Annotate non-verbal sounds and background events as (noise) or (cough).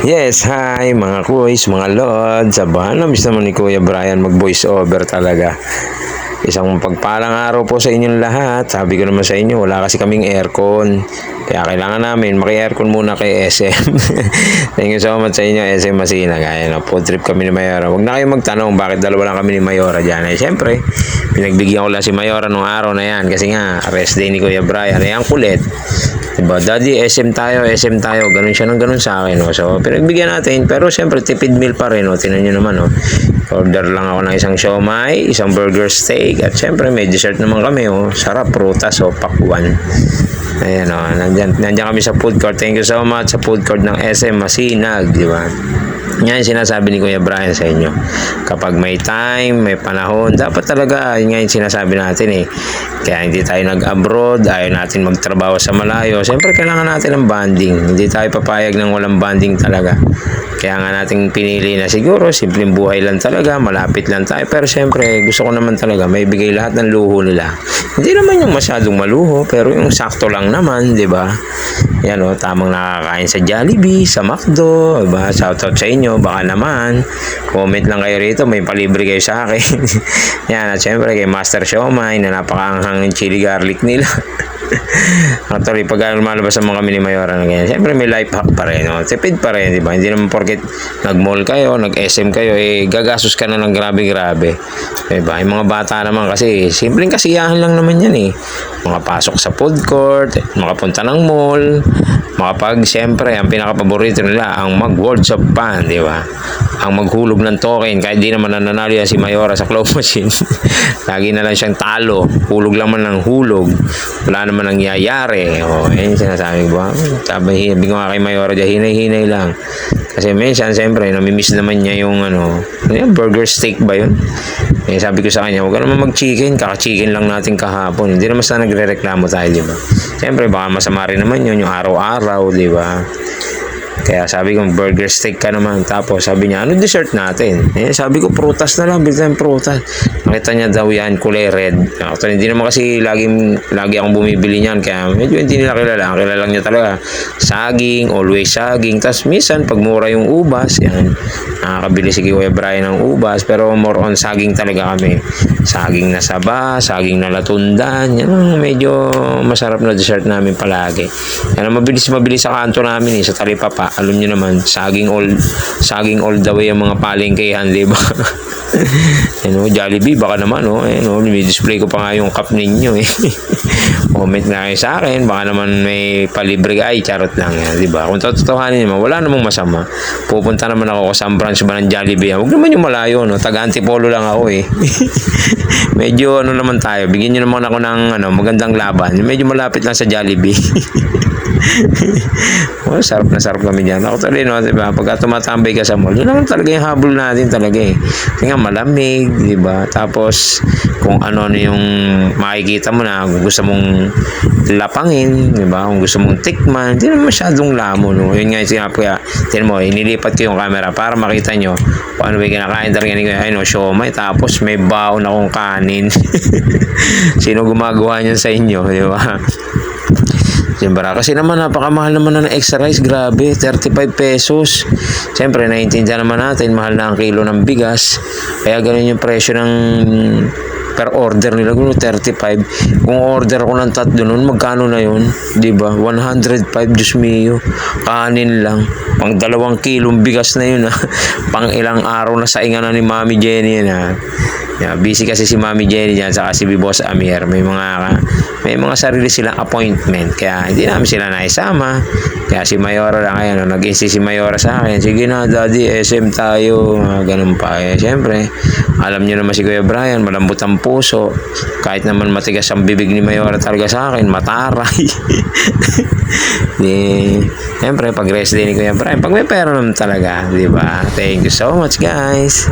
Yes, hi mga kuys, mga lods. Abahan na miss naman ni Kuya Brian mag voice over talaga. Isang pagpalang araw po sa inyong lahat. Sabi ko naman sa inyo, wala kasi kaming aircon. Kaya kailangan namin maki-aircon muna kay SM. (laughs) Thank you so much sa inyo, SM Masina. Kaya na, food trip kami ni Mayora. Huwag na kayong magtanong bakit dalawa lang kami ni Mayora dyan. Eh, syempre, pinagbigyan ko lang si Mayora nung araw na yan. Kasi nga, rest day ni Kuya Brian. Eh, ang kulit. Diba? Daddy, SM tayo, SM tayo. Ganun siya ng ganun sa akin. No? So, pinagbigyan natin. Pero siyempre, tipid meal pa rin. No? Tinan nyo naman. No? Order lang ako ng isang siomay, isang burger steak. At siyempre, may dessert naman kami. Oh. Sarap, prutas o pakwan. Ayan o. Nandyan, nandyan kami sa food court. Thank you so much sa food court ng SM Masinag. Di ba? Yan yung sinasabi ni Kuya Brian sa inyo. Kapag may time, may panahon, dapat talaga, yun nga yung sinasabi natin eh. Kaya hindi tayo nag-abroad, ayaw natin magtrabaho sa malayo. Siyempre, kailangan natin ng banding. Hindi tayo papayag ng walang banding talaga. Kaya nga nating pinili na siguro, simpleng buhay lang talaga, malapit lang tayo. Pero siyempre, gusto ko naman talaga, may bigay lahat ng luho nila. Hindi naman yung masyadong maluho, pero yung sakto lang naman, di ba? Yan o, tamang nakakain sa Jollibee, sa McDo, diba? Shoutout sa inyo, baka naman. Comment lang kayo rito, may palibre kayo sa akin. (laughs) Yan, at syempre kay Master Siomay na napakaanghang ng chili garlic nila. (laughs) Actually, pag lumalabas mga kami ni Mayora na ganyan, syempre may life hack pa rin. No? Tipid pa rin, di ba? Hindi naman porket nag-mall kayo, nag-SM kayo, eh, gagastos ka na ng grabe-grabe. Di ba? Yung mga bata naman kasi, simpleng kasiyahan lang naman yan eh. Makapasok sa food court, makapunta ng mall, makapag, syempre, ang pinaka-paborito nila, ang mag-world of pan, di ba? Ang maghulog ng token, kahit di naman nananalo yan si Mayora sa claw machine. (laughs) Lagi na lang siyang talo, hulog lang man ng hulog. Wala naman nangyayari. O, yun yung sinasabi ko. Sabi, sabi ko nga kay Mayora dyan, hinay-hinay lang. Kasi minsan, siyempre, namimiss naman niya yung ano, ano burger steak ba yun? Eh, sabi ko sa kanya, huwag ka naman mag-chicken, kaka-chicken lang natin kahapon. Hindi naman sana nagre-reklamo tayo, di ba? Siyempre, baka masama rin naman yun, yung araw-araw, di ba? Kaya sabi ko, burger steak ka naman. Tapos sabi niya, ano dessert natin? Eh, sabi ko, prutas na lang, bilhin prutas. Nakita niya daw yan, kulay red. Actually, hindi naman kasi laging, lagi akong bumibili niyan. Kaya medyo hindi nila kilala. Ang kilala niya talaga, saging, always saging. Tapos minsan, pag mura yung ubas, yan, nakakabili si Kuya Brian ng ubas. Pero more on saging talaga kami. Saging na saba, saging na latundan. Yan medyo masarap na dessert namin palagi. Yan mabilis-mabilis sa kanto namin eh, sa talipapa. Alam niyo naman, saging all, saging all the way ang mga palengkehan, di ba? (laughs) Ano, Jollibee, baka naman, oh. Eh, no, display ko pa nga yung cup ninyo, eh. (laughs) Comment na kayo sa akin, baka naman may palibre. Ay, charot lang yan, di ba? Kung totohanin naman, wala namang masama. Pupunta naman ako sa branch ba ng Jollibee. Huwag naman yung malayo, no? Taga Antipolo lang ako, eh. (laughs) Medyo, ano naman tayo, bigyan nyo naman ako ng, ano, magandang laban. Medyo malapit lang sa Jollibee. (laughs) oh, sarap na sarap kami dyan. Ako talaga, no, diba? Pagka tumatambay ka sa mall, yun naman talaga yung habol natin talaga eh. Nga malamig, di ba? Tapos, kung ano-ano yung makikita mo na gusto mong lapangin, di ba? Kung gusto mong tikman, hindi naman masyadong lamo, no? Yun nga yung sinabi ko, tinan mo, inilipat ko yung camera para makita nyo kung ano ba yung kinakain talaga ni Kuya. Ay, no, siomay, tapos may baon akong kanin. (laughs) Sino gumagawa niyan sa inyo, di ba? Siyempre, kasi naman napakamahal naman na ng extra rice, grabe, 35 pesos. Siyempre, naiintindihan naman natin, mahal na ang kilo ng bigas. Kaya ganun yung presyo ng per order nila, gulo 35. Kung order ako ng tatlo nun, magkano na yun? 'Di ba 105, Diyos mio. Kanin lang. Pang dalawang kilong bigas na yun, ha? (laughs) Pang ilang araw na saingan na ni Mami Jenny ha? Yeah, busy kasi si Mami Jenny diyan saka si Boss Amir. May mga may mga sarili silang appointment kaya hindi namin sila naisama. Kaya si Mayora lang ayan, no, nag-insist si Mayora sa akin. Sige na, Daddy, SM tayo. Uh, ganun pa. Eh, Siyempre, alam niyo naman si Kuya Brian, malambot ang puso. Kahit naman matigas ang bibig ni Mayora talaga sa akin, mataray. (laughs) di, Siyempre, pag rest day ni Kuya Brian, pag may pera naman talaga, di ba? Thank you so much, guys.